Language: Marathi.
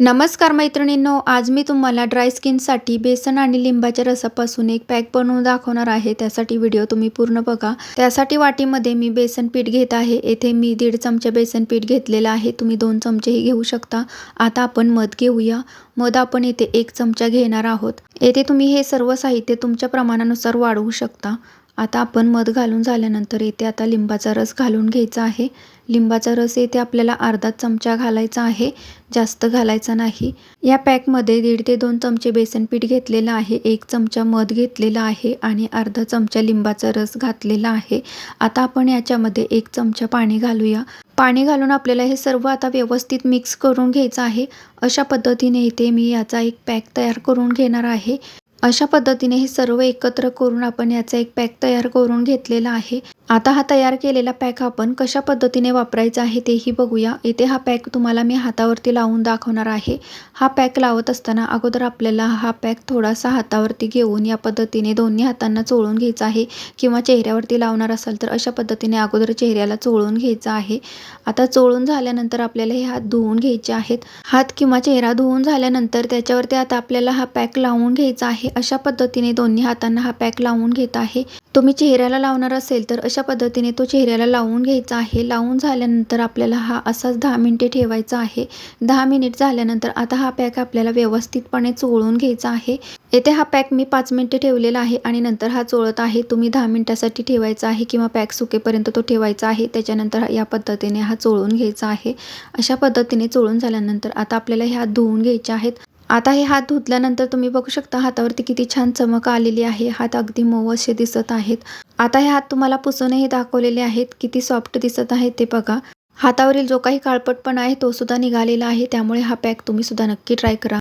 नमस्कार मैत्रिणींनो आज मी तुम्हाला ड्राय स्किनसाठी बेसन आणि लिंबाच्या रसापासून एक पॅक बनवून दाखवणार आहे. त्यासाठी व्हिडिओ तुम्ही पूर्ण बघा. त्यासाठी वाटीमध्ये मी बेसन पीठ घेत आहे. येथे मी दीड चमचा बेसन पीठ घेतलेलं आहे. तुम्ही दोन चमचेही घेऊ शकता. आता आपण मध घेऊया. मध आपण येथे एक चमचा घेणार आहोत. येथे तुम्ही हे सर्व साहित्य तुमच्या प्रमाणानुसार वाढवू शकता. आता आपण मध घालून झाल्यानंतर येथे आता लिंबाचा रस घालून घ्यायचा आहे. लिंबाचा रस येथे आपल्याला अर्धा चमचा घालायचा आहे. जास्त घालायचा नाही. या पॅकमध्ये दीड ते दोन चमचे बेसन पीठ घेतलेलं आहे. एक चमचा मध घेतलेला आहे आणि अर्धा चमचा लिंबाचा रस घातलेला आहे. आता आपण याच्यामध्ये एक चमचा पाणी घालूया. पाणी घालून आपल्याला हे सर्व आता व्यवस्थित मिक्स करून घ्यायचं आहे. अशा पद्धतीने इथे मी याचा एक पॅक तयार करून घेणार आहे. अशा पद्धतीने हे सर्व एकत्र करून आपण याचा एक पॅक तयार करून घेतलेला आहे. आता हा तयार केलेला पॅक आपण कशा पद्धतीने वापरायचा आहे तेही बघूया. इथे हा पॅक तुम्हाला मी हातावरती लावून दाखवणार आहे. हा पॅक लावत असताना अगोदर आपल्याला हा पॅक थोडासा हातावरती घेऊन या पद्धतीने दोन्ही हातांना चोळून घ्यायचा आहे किंवा चेहऱ्यावरती लावणार असाल तर अशा पद्धतीने अगोदर चेहऱ्याला चोळून घ्यायचा आहे. आता चोळून झाल्यानंतर आपल्याला हे हात धुवून घ्यायचे आहेत. हात किंवा चेहरा धुवून झाल्यानंतर त्याच्यावरती आता आपल्याला हा पॅक लावून घ्यायचा आहे. अशा पद्धतीने दोन्ही हातांना हा पॅक लावून घेत आहे. तुम्ही चेहऱ्याला लावणार असेल तर अशा पद्धतीने तो चेहऱ्याला लावून घ्यायचा आहे. लावून झाल्यानंतर आपल्याला हा असाच दहा मिनिटे ठेवायचा आहे. दहा मिनिट झाल्यानंतर आता हा पॅक आपल्याला व्यवस्थितपणे चोळून घ्यायचा आहे. येथे हा पॅक मी पाच मिनिटे ठेवलेला आहे आणि नंतर हा चोळत आहे. तुम्ही दहा मिनिटासाठी ठेवायचा आहे किंवा पॅक सुकेपर्यंत तो ठेवायचा आहे. त्याच्यानंतर या पद्धतीने हा चोळून घ्यायचा आहे. अशा पद्धतीने चोळून झाल्यानंतर आता आपल्याला ह्या धुवून घ्यायचे आहेत. आता हे हात धुतल्यानंतर तुम्ही बघू शकता हातावरती किती छान चमक आलेली आहे. हात अगदी मऊ असे दिसत आहेत. आता हे हात तुम्हाला पुसूनही दाखवलेले आहेत. किती सॉफ्ट दिसत आहेत ते बघा. हातावरील जो काही काळपटपणा आहे तो सुद्धा निघालेला आहे. त्यामुळे हा पॅक तुम्ही सुद्धा नक्की ट्राय करा.